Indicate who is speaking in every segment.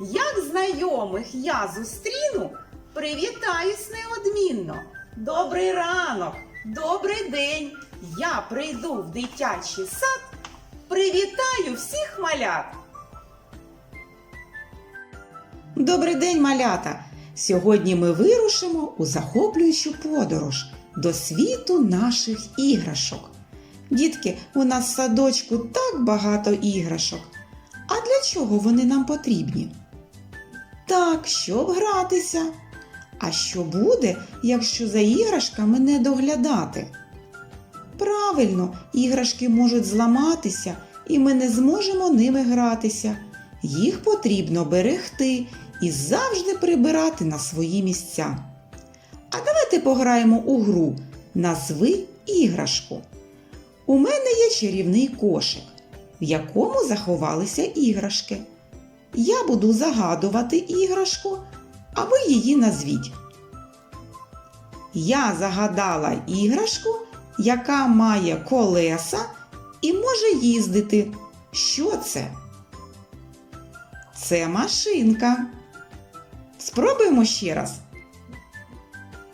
Speaker 1: Як знайомих я зустріну, привітаюсь неодмінно. Добрий ранок, добрий день. Я прийду в дитячий сад, привітаю всіх малят. Добрий день, малята! Сьогодні ми вирушимо у захоплюючу подорож до світу наших іграшок. Дітки, у нас в садочку так багато іграшок. А для чого вони нам потрібні? Так, щоб гратися. А що буде, якщо за іграшками не доглядати? Правильно, іграшки можуть зламатися, і ми не зможемо ними гратися. Їх потрібно берегти і завжди прибирати на свої місця. А давайте пограємо у гру Назви іграшку. У мене є чарівний кошик, в якому заховалися іграшки. Я буду загадувати іграшку, а ви її назвіть. Я загадала іграшку, яка має колеса і може їздити. Що це? Це машинка. Спробуємо ще раз.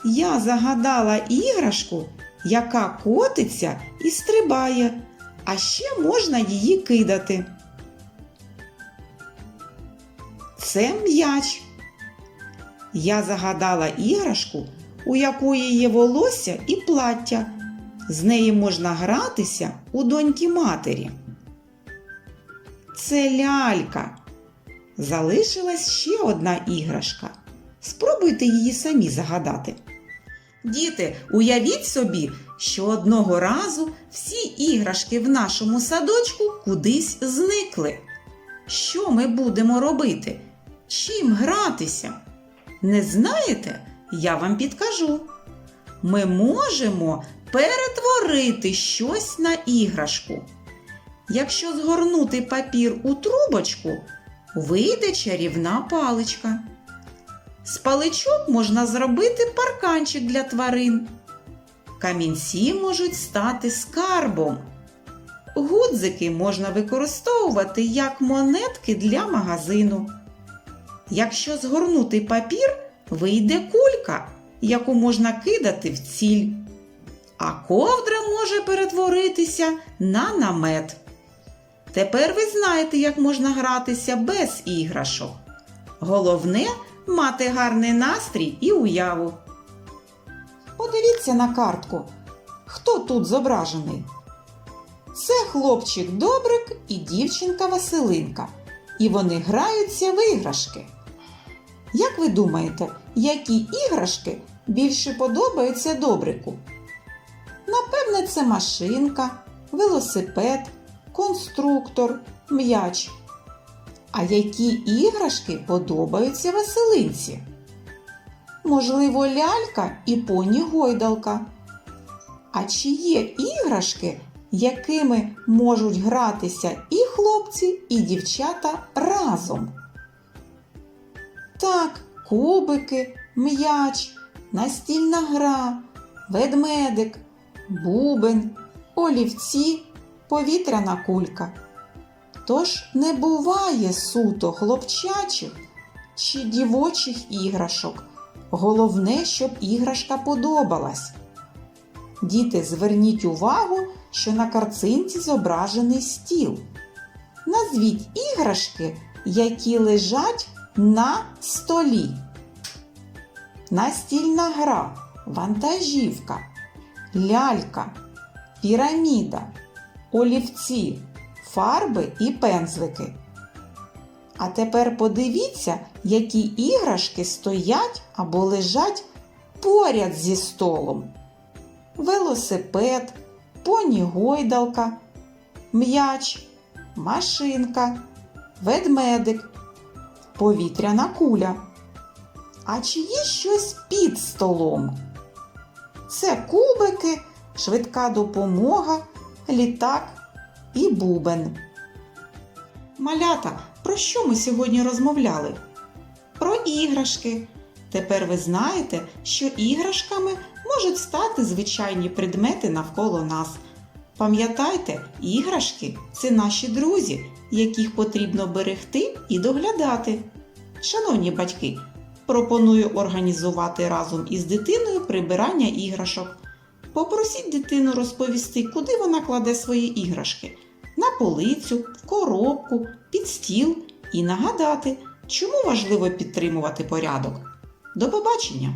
Speaker 1: Я загадала іграшку, яка котиться і стрибає, а ще можна її кидати. Це м'яч. Я загадала іграшку, у якої є волосся і плаття. З неї можна гратися у доньки матері. Це лялька. Залишилась ще одна іграшка. Спробуйте її самі загадати. Діти, уявіть собі, що одного разу всі іграшки в нашому садочку кудись зникли. Що ми будемо робити? Чим гратися? Не знаєте? Я вам підкажу. Ми можемо перетворити щось на іграшку. Якщо згорнути папір у трубочку, вийде чарівна паличка. З паличок можна зробити парканчик для тварин. Камінці можуть стати скарбом. Гудзики можна використовувати як монетки для магазину. Якщо згорнути папір, вийде кулька, яку можна кидати в ціль. А ковдра може перетворитися на намет. Тепер ви знаєте, як можна гратися без іграшок. Головне мати гарний настрій і уяву. Подивіться на картку. Хто тут зображений? Це хлопчик Добрик і дівчинка Василинка. І вони граються в іграшки. Як ви думаєте, які іграшки більше подобаються Добрику? Напевне, це машинка, велосипед, конструктор, м'яч. А які іграшки подобаються Василинці? Можливо, лялька і поні гойдалка. А чи є іграшки, якими можуть гратися і хлопці, і дівчата разом? Так, кубики, м'яч, настільна гра, ведмедик, бубен, олівці, повітряна кулька. Тож не буває суто хлопчачих чи дівочих іграшок. Головне, щоб іграшка подобалась. Діти, зверніть увагу, що на картинці зображений стіл. Назвіть іграшки, які лежать на столі. Настільна гра, вантажівка, лялька, піраміда, олівці, фарби і пензлики. А тепер подивіться, які іграшки стоять або лежать поряд зі столом. Велосипед, поні гойдалка, м'яч, машинка, ведмедик, повітряна куля. А чи є щось під столом? Це кубики, швидка допомога, літак і бубен. Малята, про що ми сьогодні розмовляли? Про іграшки. Тепер ви знаєте, що іграшками можуть стати звичайні предмети навколо нас. Пам'ятайте, іграшки це наші друзі, яких потрібно берегти і доглядати. Шановні батьки, пропоную організувати разом із дитиною прибирання іграшок. Попросіть дитину розповісти, куди вона кладе свої іграшки на полицю, в коробку, під стіл і нагадати, чому важливо підтримувати порядок. До побачення!